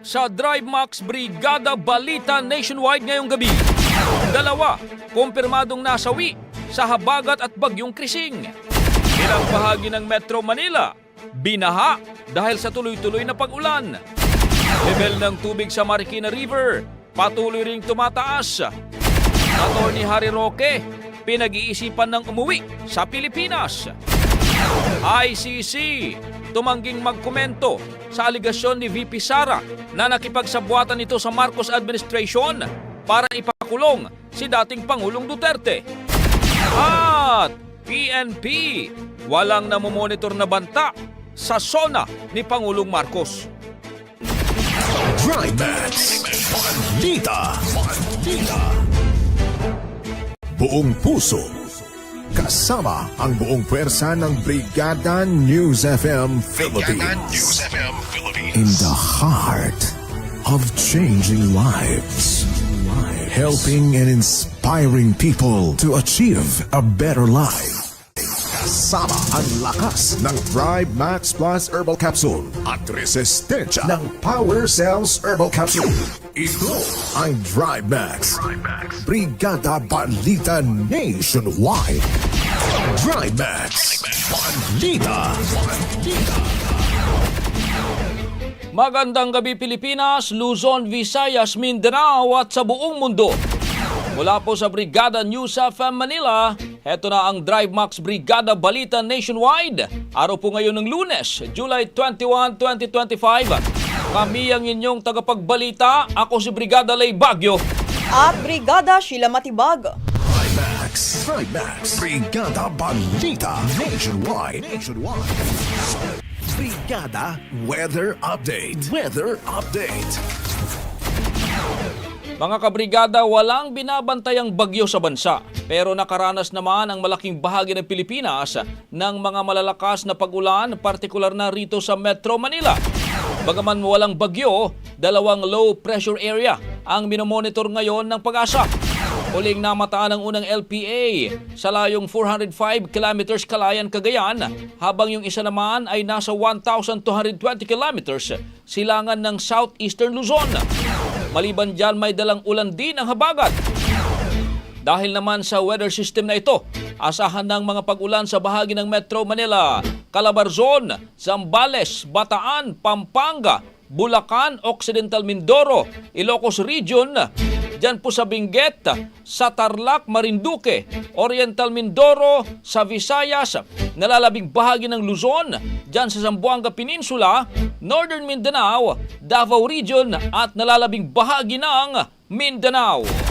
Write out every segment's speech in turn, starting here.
Sa Drive Max Brigada Balita Nationwide ngayong gabi. Dalawa, kumpirmadong nasawi sa habagat at bagyong krising. Ilang bahagi ng Metro Manila, binaha dahil sa tuloy-tuloy na pag-ulan. Level ng tubig sa Marikina River, patuloy ring tumataas. Attorney Harry Roque, pinag-iisipan ng umuwi sa Pilipinas. ICC, tumangging magkomento sa aligasyon ni VP Sara na nakipagsabwatan nito sa Marcos administration para ipakulong si dating Pangulong Duterte. At PNP, walang namomonitor na banta sa zona ni Pangulong Marcos. Balita. Buong puso. Kasama ang buong pwersa ng Brigada News FM Philippines. In the heart of changing lives. Helping and inspiring people to achieve a better life. Kasama ang lakas ng Thrive Max Plus Herbal Capsule at resistensya ng Power Cells Herbal Capsule. Ito ang Thrive Max. Brigada Balita Nationwide. Balita. Balita. Magandang gabi Pilipinas, Luzon, Visayas, Mindanao at sa buong mundo. Mula po sa Brigada News FM Manila, heto na ang Drive Max Brigada Balita Nationwide. Araw po ngayon ng lunes, July 21, 2025. Kami ang inyong tagapagbalita. Ako si Brigada Lay Bagyo. At Brigada Sheila Matibag. Thrive Max. Thrive Max. Brigada Balita Nationwide. Nationwide. Brigada Weather Update. Weather Update. Mga kabrigada, walang binabantayang bagyo sa bansa. Pero nakaranas naman ang malaking bahagi ng Pilipinas ng mga malalakas na pag-ulan, partikular na rito sa Metro Manila. Bagaman walang bagyo, dalawang low pressure area ang minomonitor ngayon ng pag-asa. Huling namataan ang unang LPA sa layong 405 kilometers Kalayan, Cagayan, habang yung isa naman ay nasa 1,220 kilometers silangan ng southeastern Luzon. Maliban dyan, may dalang ulan din ang habagat. Dahil naman sa weather system na ito, asahan ng mga pag-ulan sa bahagi ng Metro Manila, Calabarzon, Zambales, Bataan, Pampanga, Bulacan, Occidental Mindoro, Ilocos Region, Diyan po sa Benguet, sa Tarlac, Marinduque, Oriental Mindoro, sa Visayas, nalalabing bahagi ng Luzon, diyan sa Zamboanga Peninsula, Northern Mindanao, Davao Region at nalalabing bahagi ng Mindanao.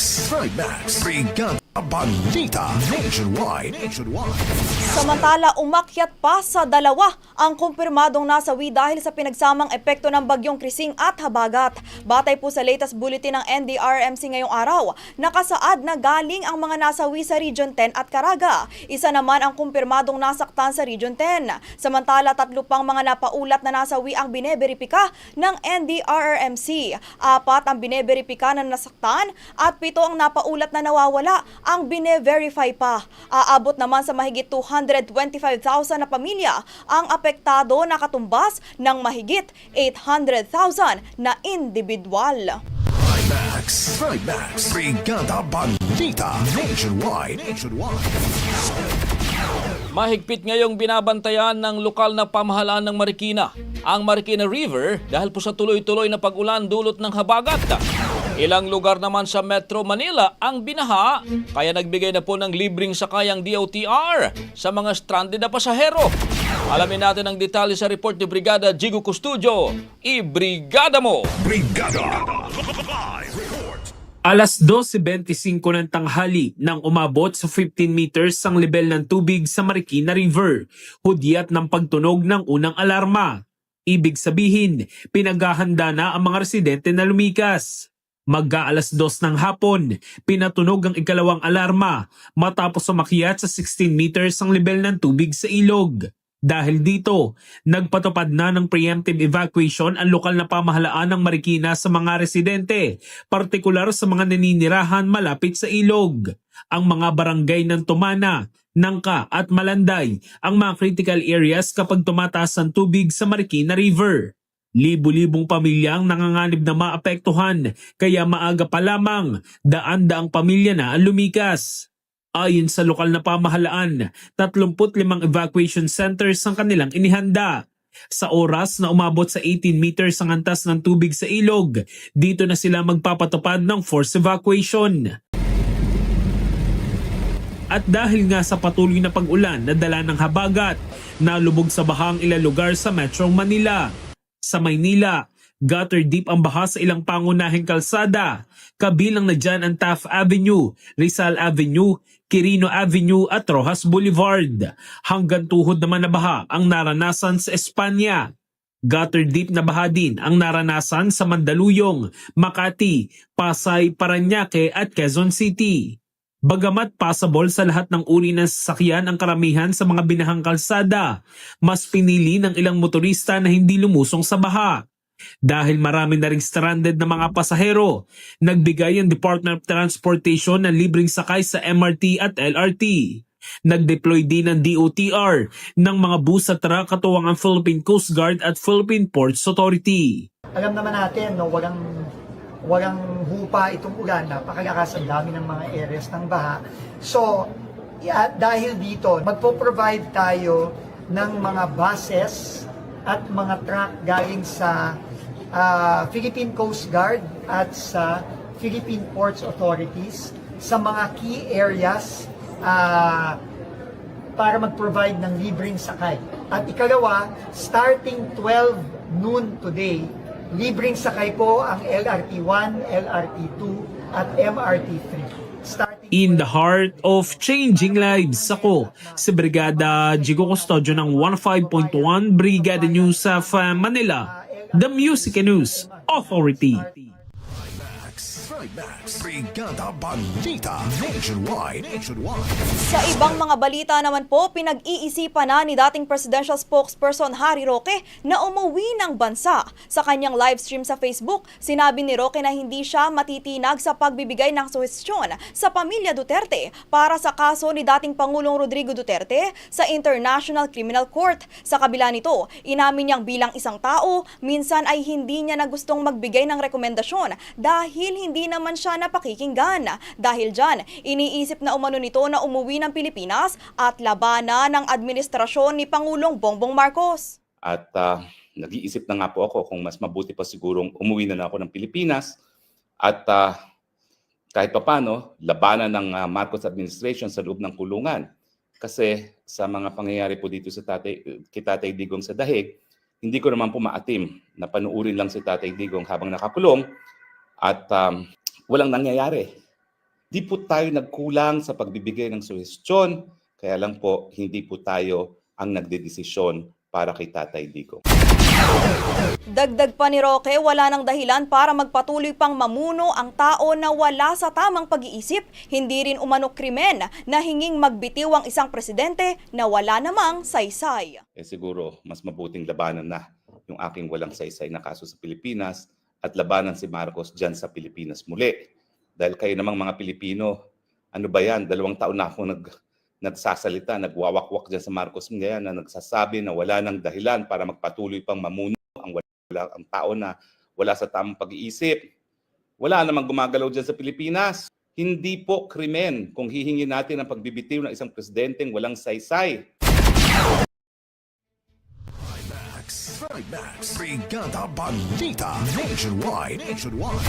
Max, Trimax, Brigada Balita Nationwide. Nationwide. Samantala, umakyat pa sa dalawa ang kumpirmadong nasawi dahil sa pinagsamang epekto ng bagyong Krising at Habagat. Batay po sa latest bulletin ng NDRMC ngayong araw, nakasaad na galing ang mga nasawi sa Region 10 at Caraga. Isa naman ang kumpirmadong nasaktan sa Region 10. Samantala, tatlo pang mga napaulat na nasawi ang bineberipika ng NDRRMC. Apat ang bineberipika na nasaktan at pito ang napaulat na nawawala ang bine-verify pa. Aabot naman sa mahigit 225,000 na pamilya ang apektado na katumbas ng mahigit 800,000 na individual. Max, Trimax, Brigada Balita Nationwide. Nationwide. Mahigpit ngayong binabantayan ng lokal na pamahalaan ng Marikina ang Marikina River dahil po sa tuloy-tuloy na pag-ulan dulot ng habagat. Ilang lugar naman sa Metro Manila ang binaha kaya nagbigay na po ng libreng sakayang DOTR sa mga stranded na pasahero. Alamin natin ang detalye sa report ni Brigada Jigo Custudio. I-brigada mo! Brigada. Alas 12.25 ng tanghali nang umabot sa 15 meters ang level ng tubig sa Marikina River, hudyat ng pagtunog ng unang alarma. Ibig sabihin, pinaghahanda na ang mga residente na lumikas. Magka alas 2 ng hapon, pinatunog ang ikalawang alarma matapos umakyat sa 16 meters ang level ng tubig sa ilog. Dahil dito, nagpatupad na ng preemptive evacuation ang lokal na pamahalaan ng Marikina sa mga residente, partikular sa mga naninirahan malapit sa ilog. Ang mga barangay ng Tumana, Nangka at Malanday ang mga critical areas kapag tumataas ang tubig sa Marikina River. Libu-libong pamilyang nanganganib na maapektuhan kaya maaga pa lamang daan-daang pamilya na ang lumikas. Ayon sa lokal na pamahalaan, 35 evacuation centers ang kanilang inihanda. Sa oras na umabot sa 18 meters ang antas ng tubig sa ilog, dito na sila magpapatupad ng forced evacuation. At dahil nga sa patuloy na pag-ulan na dala ng habagat, nalubog sa bahang ilang lugar sa Metro Manila. Sa Maynila, gutter deep ang baha sa ilang pangunahing kalsada. Kabilang na dyan ang Taft Avenue, Rizal Avenue, Quirino Avenue at Rojas Boulevard. Hanggang tuhod naman na baha ang naranasan sa Espanya. Gutter deep na baha din ang naranasan sa Mandaluyong, Makati, Pasay, Paranaque at Quezon City. Bagamat passable sa lahat ng uri ng sasakyan ang karamihan sa mga binahang kalsada, mas pinili ng ilang motorista na hindi lumusong sa baha. Dahil marami na ring stranded na mga pasahero, nagbigay ang Department of Transportation ng libreng sakay sa MRT at LRT. Nag-deploy din ng DOTR ng mga bus at truck katuwang ang Philippine Coast Guard at Philippine Ports Authority. alam naman natin, no, walang walang hupa itong ulan, napakalakas ang dami ng mga areas ng baha. So, yeah, dahil dito, magpo-provide tayo ng mga buses at mga truck galing sa ah, Philippine Coast Guard at sa Philippine Ports Authorities sa mga key areas ah, para mag-provide ng libreng sakay. At ikalawa, starting 12 noon today, libreng sakay po ang LRT1, LRT2 at MRT3. Starting In the heart of changing lives, ako si Brigada Jigo Custodio ng 15.1 Brigada News of Manila, the Music and News Authority. Max, Trimax, Brigada Balita Nationwide. Nationwide. Sa ibang mga balita naman po, pinag-iisipan na ni dating presidential spokesperson Harry Roque na umuwi ng bansa. Sa kanyang live stream sa Facebook, sinabi ni Roque na hindi siya matitinag sa pagbibigay ng suhestyon sa pamilya Duterte para sa kaso ni dating Pangulong Rodrigo Duterte sa International Criminal Court. Sa kabila nito, inamin niyang bilang isang tao, minsan ay hindi niya na gustong magbigay ng rekomendasyon dahil hindi naman siya napakikinggan. Dahil dyan, iniisip na umano nito na umuwi ng Pilipinas at labanan ng administrasyon ni Pangulong Bongbong Marcos. At ah, nag-iisip na nga po ako kung mas mabuti pa sigurong umuwi na lang ako ng Pilipinas at ah, kahit papano, labanan ng ah, Marcos administration sa loob ng kulungan. Kasi sa mga pangyayari po dito sa tatay, kay Tatay Digong sa Dahig, hindi ko naman po maatim na panuurin lang si Tatay Digong habang nakakulong at um, walang nangyayari. Di po tayo nagkulang sa pagbibigay ng suhestyon, kaya lang po hindi po tayo ang nagdedesisyon para kay Tatay Digong. Dagdag pa ni Roque, wala nang dahilan para magpatuloy pang mamuno ang tao na wala sa tamang pag-iisip, hindi rin umano krimen na hinging magbitiw ang isang presidente na wala namang saysay. eh siguro mas mabuting labanan na yung aking walang saysay na kaso sa Pilipinas at labanan si Marcos dyan sa Pilipinas muli. Dahil kayo namang mga Pilipino, ano ba yan? Dalawang taon na ako nag, nagsasalita, nagwawakwak dyan sa Marcos ngayon na nagsasabi na wala nang dahilan para magpatuloy pang mamuno ang, wala, ang tao na wala sa tamang pag-iisip. Wala namang gumagalaw dyan sa Pilipinas. Hindi po krimen kung hihingi natin ang pagbibitiw ng isang presidenteng walang saysay. Trimax. Brigada Balita. Nationwide. Nationwide.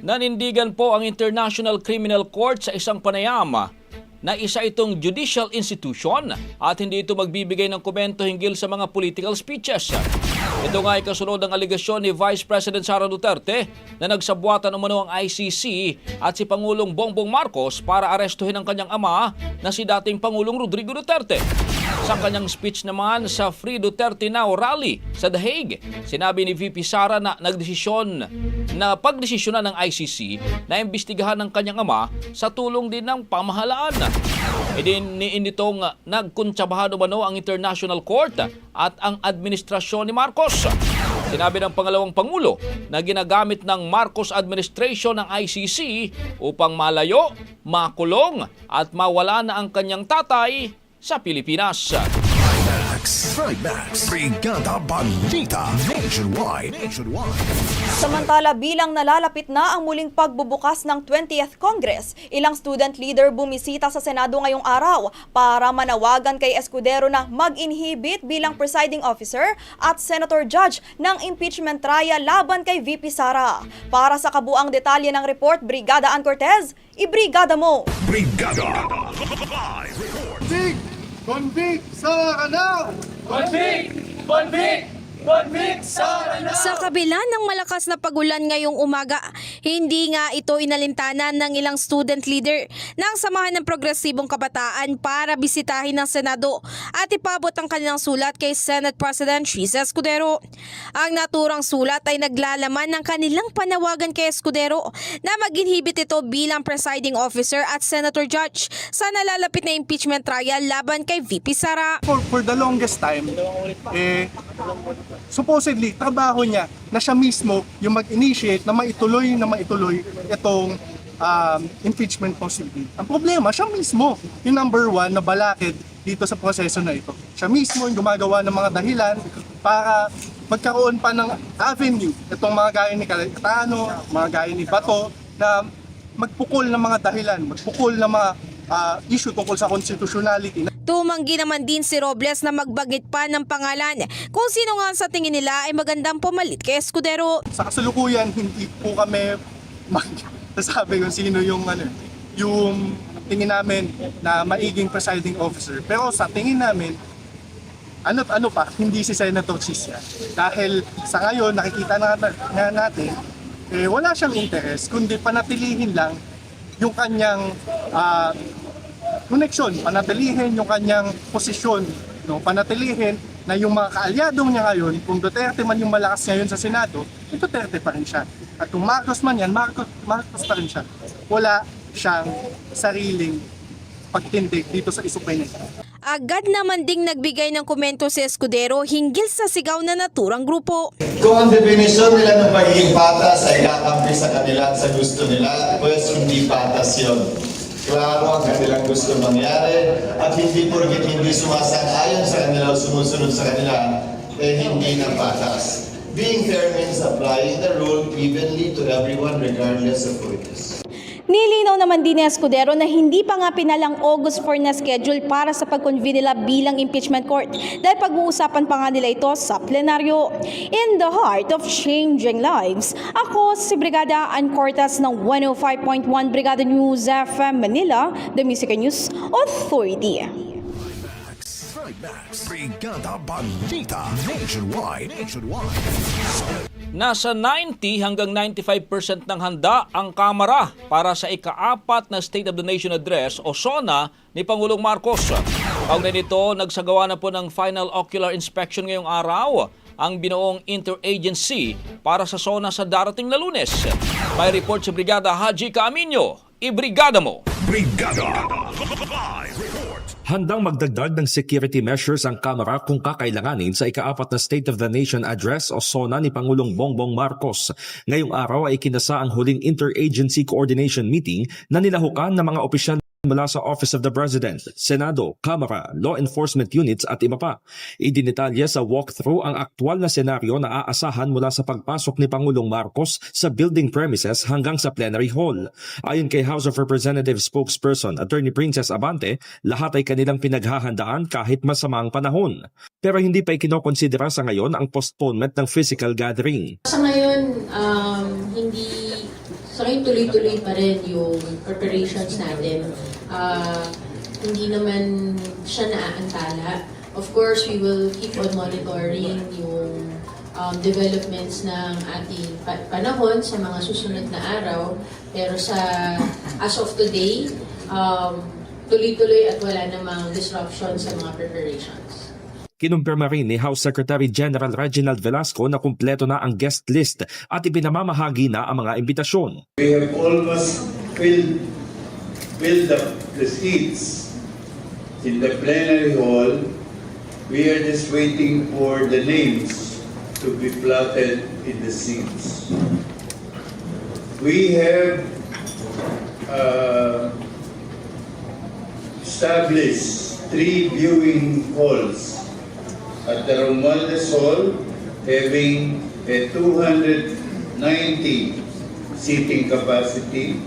Nanindigan po ang International Criminal Court sa isang panayam na isa itong judicial institution at hindi ito magbibigay ng komento hinggil sa mga political speeches. Ito nga ay kasunod ng aligasyon ni Vice President Sara Duterte na nagsabuatan umano ang ICC at si Pangulong Bongbong Marcos para arestuhin ang kanyang ama na si dating Pangulong Rodrigo Duterte. Sa kanyang speech naman sa Free Duterte Now rally sa The Hague, sinabi ni VP Sara na nagdesisyon na pagdesisyonan ng ICC na imbestigahan ng kanyang ama sa tulong din ng pamahalaan. E din ni nitong nagkuntsabahan umano ang International Court at ang administrasyon ni Marcos. Sinabi ng pangalawang pangulo na ginagamit ng Marcos administration ng ICC upang malayo, makulong at mawala na ang kanyang tatay sa Pilipinas. Max. Trimax. Brigada Balita. Nationwide. Nationwide. Samantala bilang nalalapit na ang muling pagbubukas ng 20th Congress, ilang student leader bumisita sa Senado ngayong araw para manawagan kay Escudero na mag-inhibit bilang presiding officer at senator judge ng impeachment trial laban kay VP Sara. Para sa kabuang detalye ng report, Brigada Ann Cortez, ibrigada mo! Brigada. Live report. Convict! Convict! Sara na! Sa kabila ng malakas na pagulan ngayong umaga, hindi nga ito inalintanan ng ilang student leader ng Samahan ng Progresibong Kabataan para bisitahin ng Senado at ipabot ang kanilang sulat kay Senate President Chisa Escudero. Ang naturang sulat ay naglalaman ng kanilang panawagan kay Escudero na mag-inhibit ito bilang presiding officer at senator judge sa nalalapit na impeachment trial laban kay VP Sara. For, for the longest time, eh, supposedly, trabaho niya na siya mismo yung mag-initiate na maituloy na maituloy itong um, impeachment proceeding. Ang problema, siya mismo yung number one na balakid dito sa proseso na ito. Siya mismo yung gumagawa ng mga dahilan para magkaroon pa ng avenue itong mga gaya ni Cayetano, mga gaya ni Bato na magpukol ng mga dahilan, magpukol ng mga ah, issue tungkol sa constitutionality Tumanggi naman din si Robles na magbagit pa ng pangalan kung sino nga sa tingin nila ay magandang pumalit kay Escudero. sa kasalukuyan hindi po kami magsasabi kung sino yung ano yung tingin namin na maiging presiding officer. Pero sa tingin namin, ano ano pa, hindi si Senator Sisya. Dahil sa ngayon, nakikita na nga natin, eh, wala siyang interest, kundi panatilihin lang yung kanyang ah, connection, panatilihin yung kanyang posisyon, no? panatilihin na yung mga kaalyadong niya ngayon, kung Duterte man yung malakas ngayon sa Senado, eh, Duterte pa rin siya. At kung Marcos man yan, Marcos, Marcos pa rin siya. Wala siyang sariling pagtindig dito sa isupay na ito. Agad naman ding nagbigay ng komento si Escudero hinggil sa sigaw na naturang grupo. Kung ang definisyon nila ng pagiging patas ay kakampi sa kanila sa gusto nila, pues hindi patas yon. Klaro ang kanilang gusto mangyari at hindi porkit hindi sumasang-ayon sa kanila o sumusunod sa kanila, eh hindi na patas. Being fair means applying the rule evenly to everyone regardless of who it is. Nilinaw naman din ni Escudero na hindi pa nga pinalang August 4 na schedule para sa pag-convene nila bilang impeachment court dahil pag-uusapan pa nga nila ito sa plenaryo. In the heart of changing lives, ako si Brigada Ann Cortas ng 105.1 Brigada News FM Manila, The Music News Authority. Trimax. Brigada Balita. Nationwide. Nationwide. Nasa 90 hanggang 95% ng handa ang Kamara para sa ikaapat na State of the Nation Address o SONA ni Pangulong Marcos. Kaugnay nito, nagsagawa na po ng final ocular inspection ngayong araw ang binuong interagency para sa SONA sa darating na lunes. May report si Brigada Haji Caaminyo. Ibrigada mo! Brigada. Live. Handang magdagdag ng security measures ang Kamara kung kakailanganin sa ikaapat na State of the Nation Address o SONA ni Pangulong Bongbong Marcos. Ngayong araw ay kinasa ang huling interagency coordination meeting na nilahukan ng mga opisyal mula sa Office of the President, Senado, Kamara, Law Enforcement Units at iba pa. Idinetalye sa walkthrough ang aktwal na senaryo na aasahan mula sa pagpasok ni Pangulong Marcos sa building premises hanggang sa plenary hall. Ayon kay House of Representatives spokesperson Attorney Princess Abante, lahat ay kanilang pinaghahandaan kahit masamang panahon. Pero hindi pa ikinokonsidera sa ngayon ang postponement ng physical gathering. Sa ngayon, um, hindi, sa ngayon tuloy-tuloy pa rin yung preparations natin. Ah, hindi naman siya naaantala. Of course, we will keep on monitoring yung um, developments ng ating pa- panahon sa mga susunod na araw. Pero sa as of today, um, tuloy-tuloy at wala namang disruption sa mga preparations. Kinumpirma rin ni House Secretary General Reginald Velasco na kumpleto na ang guest list at ipinamamahagi na ang mga imbitasyon. We have almost filled, filled up the seats in the plenary hall. We are just waiting for the names to be plotted in the seats. We have uh, established three viewing halls at the Romualdez Hall having a 290 seating capacity.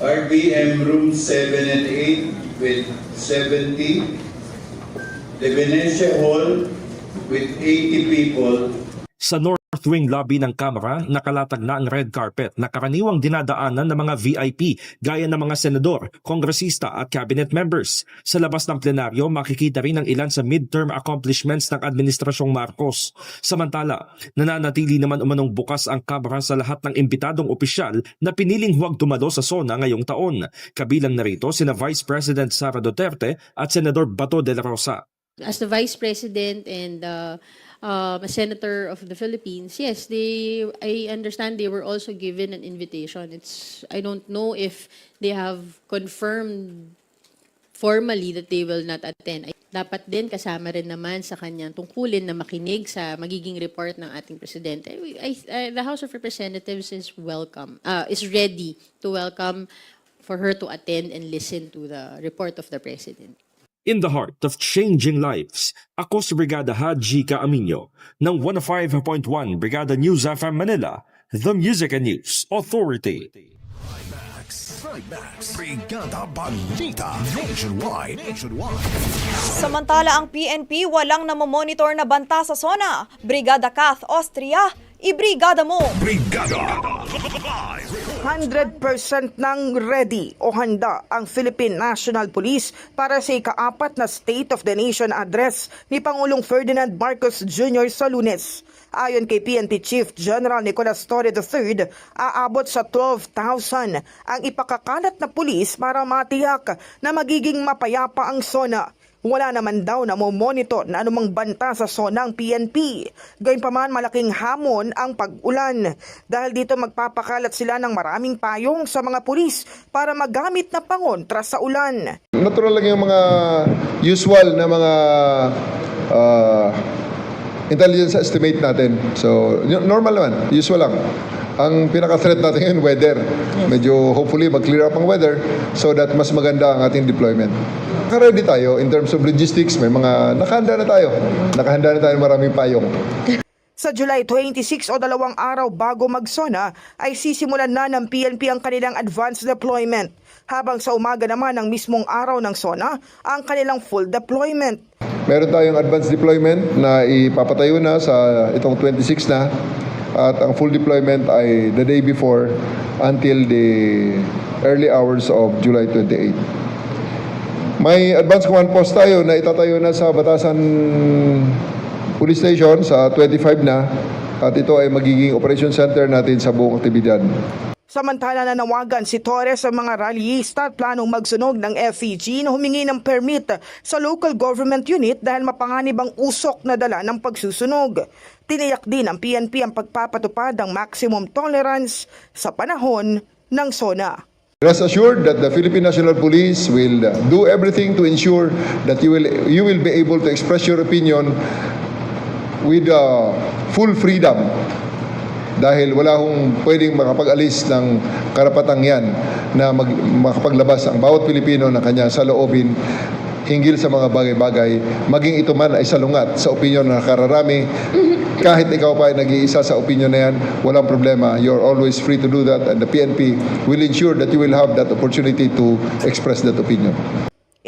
RBM room 7 and 8 with 70. The Venetia Hall with 80 people Sa North Wing lobby ng Kamara, nakalatag na ang red carpet na karaniwang dinadaanan ng mga VIP gaya ng mga senador, kongresista at cabinet members. Sa labas ng plenaryo, makikita rin ang ilan sa midterm accomplishments ng Administrasyong Marcos. Samantala, nananatili naman umanong bukas ang Kamara sa lahat ng imbitadong opisyal na piniling huwag dumalo sa SONA ngayong taon. Kabilang na rito sina Vice President Sara Duterte at Senador Bato de la Rosa. as the vice president and uh, um, a senator of the Philippines, yes, they. I understand they were also given an invitation. It's. I don't know if they have confirmed formally that they will not attend. Dapat din kasama rin naman sa kanyang tungkulin na makinig sa magiging report ng ating presidente. I, I- the House of Representatives is welcome, uh, is ready to welcome for her to attend and listen to the report of the president. In the heart of changing lives, ako si Brigada Haji Caaminyo ng 105.1 Brigada News FM Manila, The Music and News Authority. Trimax. Trimax. Brigada Balita. Nationwide. Nationwide. Samantala ang PNP walang namomonitor na banta sa SONA. Brigada Kath Austria, ibrigada mo! Brigada. Live report. 100% nang ready o handa ang Philippine National Police para sa ikaapat na State of the Nation address ni Pangulong Ferdinand Marcos Jr. sa lunes. Ayon kay PNP Chief General Nicolas Torre III, aabot sa 12,000 ang ipakakalat na pulis para matiyak na magiging mapayapa ang SONA. Wala naman daw na monitor na anumang banta sa sonang PNP. Gayunpaman malaking hamon ang pag-ulan. Dahil dito magpapakalat sila ng maraming payong sa mga pulis para magamit na pangontra sa ulan. Natural lang yung mga usual na mga uh, intelligence estimate natin. So, normal naman. Usual lang. Ang pinaka-threat natin ngayon, weather. Medyo hopefully mag-clear up ang weather so that mas maganda ang ating deployment. Naka-ready tayo in terms of logistics. May mga nakahanda na tayo. Nakahanda na tayo ng maraming payong. Sa July 26 o dalawang araw bago mag-SONA ay sisimulan na ng PNP ang kanilang advanced deployment habang sa umaga naman ng mismong araw ng SONA ang kanilang full deployment. Meron tayong advanced deployment na ipapatayo na sa itong 26 na at ang full deployment ay the day before until the early hours of July 28. May advanced command post tayo na itatayo na sa Batasan Police Station sa 25 na at ito ay magiging operation center natin sa buong aktibidad. Samantala nanawagan si Torres sa mga rallyista at planong magsunog ng FEG na humingi ng permit sa local government unit dahil mapanganib ang usok na dala ng pagsusunog. Tiniyak din ng PNP ang pagpapatupad ng maximum tolerance sa panahon ng SONA. Rest assured that the Philippine National Police will do everything to ensure that you will you will be able to express your opinion with uh, full freedom dahil wala hong pwedeng makapag-alis ng karapatang yan na mag, makapaglabas ang bawat Pilipino ng kanya sa loobin hinggil sa mga bagay-bagay, maging ito man ay salungat sa opinion ng nakararami. Kahit ikaw pa ay nag-iisa sa opinion na yan, walang problema. You're always free to do that and the PNP will ensure that you will have that opportunity to express that opinion.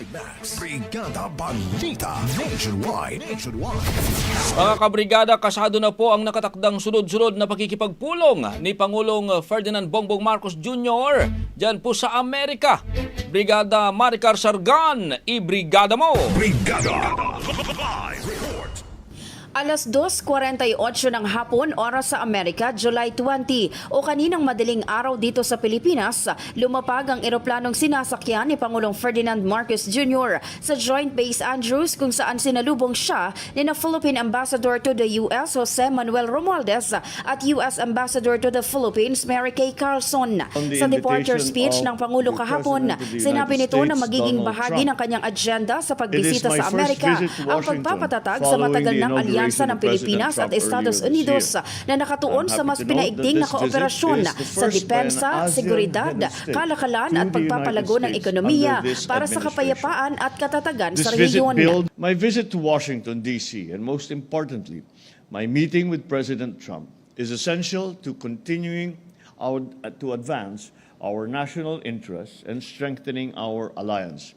Trimax. Brigada Balita. Nationwide. Nationwide. Mga kabrigada, kasado na po ang nakatakdang sunod-sunod na pakikipagpulong ni Pangulong Ferdinand Bongbong Marcos Jr. Diyan po sa Amerika. Brigada Maricar Sargan, i-brigada mo! Brigada. Live. Alas 2.48 ng hapon, oras sa Amerika, July 20 o kaninang madaling araw dito sa Pilipinas, lumapag ang eroplanong sinasakyan ni Pangulong Ferdinand Marcos Jr. sa Joint Base Andrews kung saan sinalubong siya ni na Philippine Ambassador to the U.S. Jose Manuel Romualdez at U.S. Ambassador to the Philippines Mary Kay Carlson. Sa departure speech ng Pangulo kahapon, sinabi nito na magiging bahagi ng kanyang agenda sa pagbisita sa Amerika ang pagpapatatag sa matagal ng alyansa alyansa ng Pilipinas at Estados Unidos na nakatuon sa mas pinaigting na kooperasyon sa depensa, seguridad, kalakalan at pagpapalago ng ekonomiya para sa kapayapaan at katatagan sa rehiyon. My visit to Washington, D.C., and most importantly, my meeting with President Trump is essential to continuing our, to advance our national interests and strengthening our alliance.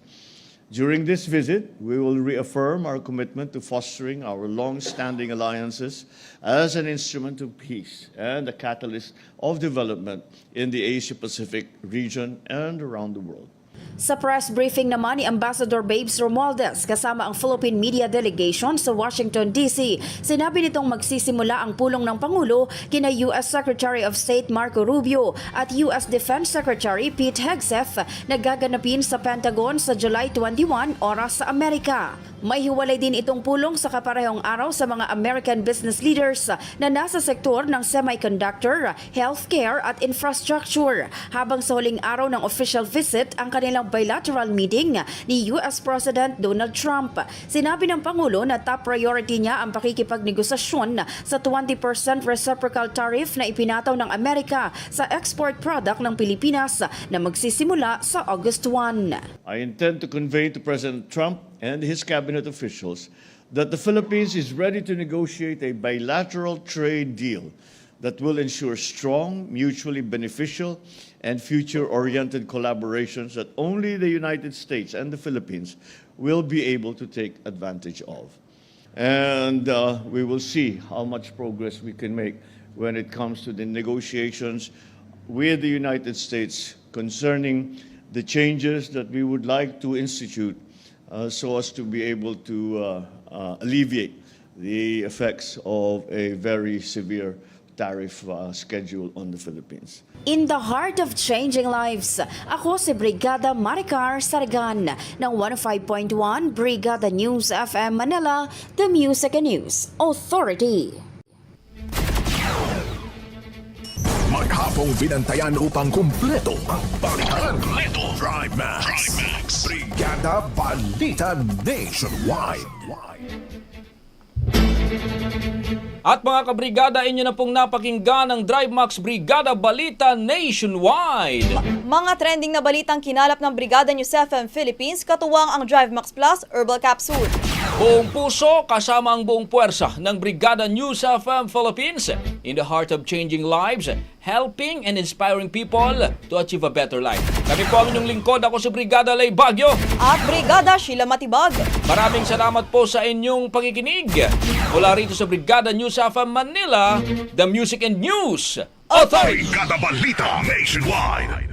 During this visit, we will reaffirm our commitment to fostering our long-standing alliances as an instrument of peace and a catalyst of development in the Asia-Pacific region and around the world. Sa press briefing naman ni Ambassador Babes Romualdez kasama ang Philippine Media Delegation sa Washington, D.C., sinabi nitong magsisimula ang pulong ng Pangulo kina U.S. Secretary of State Marco Rubio at U.S. Defense Secretary Pete Hegseth na gaganapin sa Pentagon sa July 21 oras sa Amerika. May hiwalay din itong pulong sa kaparehong araw sa mga American business leaders na nasa sektor ng semiconductor, healthcare at infrastructure. Habang sa huling araw ng official visit ang kanilang bilateral meeting ni US President Donald Trump. Sinabi ng Pangulo na top priority niya ang pakikipagnegosasyon sa 20% reciprocal tariff na ipinataw ng Amerika sa export product ng Pilipinas na magsisimula sa August 1. I intend to convey to President Trump and his cabinet officials that the Philippines is ready to negotiate a bilateral trade deal that will ensure strong, mutually beneficial, and future oriented collaborations that only the United States and the Philippines will be able to take advantage of. And uh, we will see how much progress we can make when it comes to the negotiations with the United States concerning the changes that we would like to institute uh, so as to be able to uh, uh, alleviate the effects of a very severe tariff uh, schedule on the Philippines. In the heart of changing lives, ako si Brigada Maricar Sargan ng 105.1 Brigada News FM Manila, The Music and News Authority. Maghapong binantayan upang kumpleto ang balikan. Kompleto. Drive Max. Brigada Balita Nationwide. At mga kabrigada, inyo na pong napakinggan ang Drive Max Brigada Balita Nationwide. Mga trending na balitang kinalap ng Brigada News FM Philippines, katuwang ang Drive Max Plus Herbal Capsule. Buong puso kasama ang buong puwersa ng Brigada News FM Philippines in the heart of changing lives, helping and inspiring people to achieve a better life. Kami po ang inyong lingkod. Ako si Brigada Lay Bagyo. At Brigada Sheila Matibag. Maraming salamat po sa inyong pakikinig. Mula rito sa Brigada News FM Manila, the Music and News Authority. Brigada Balita Nationwide.